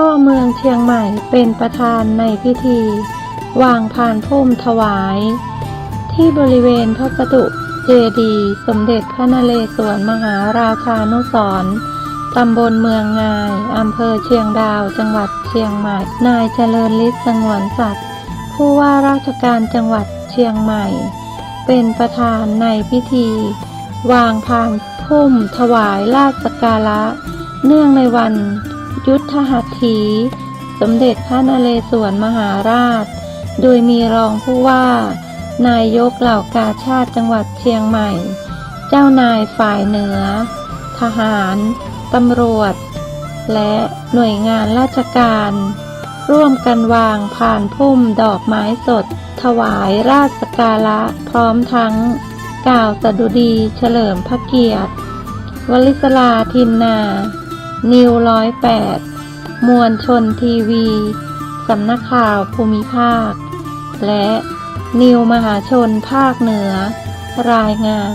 พ่อเมืองเชียงใหม่เป็นประธานในพิธี วางพานพุ่มถวาย ที่บริเวณพระประตูเจดีสมเด็จพระนเรศวรมหาราชานุสรตำบลเมืองงายอำเภอเชียงดาว จังหวัดเชียงใหม่ นายเจริญฤทธิ์สงวนสัตว์ผู้ว่าราชการจังหวัดเชียงใหม่ เป็นประธานในพิธี วางพานพุ่มถวายราชการะเนื่องในวัน ยุทธหัตถี สมเด็จพระนเรศวรมหาราช โดยมีรองผู้ว่า นายกเหล่ากาชาติจังหวัดเชียงใหม่ เจ้านายฝ่ายเหนือ ทหาร ตำรวจ และหน่วยงานราชการ ร่วมกันวางผ่านพุ่มดอกไม้สด ถวายราชการะพร้อมทั้ง กล่าวสดุดีเฉลิมพระเกียรติ วลิศลาทินนา นิวร้อยแปดมวลชนทีวี สำนักข่าวภูมิภาค และนิวมหาชนภาคเหนือ รายงาน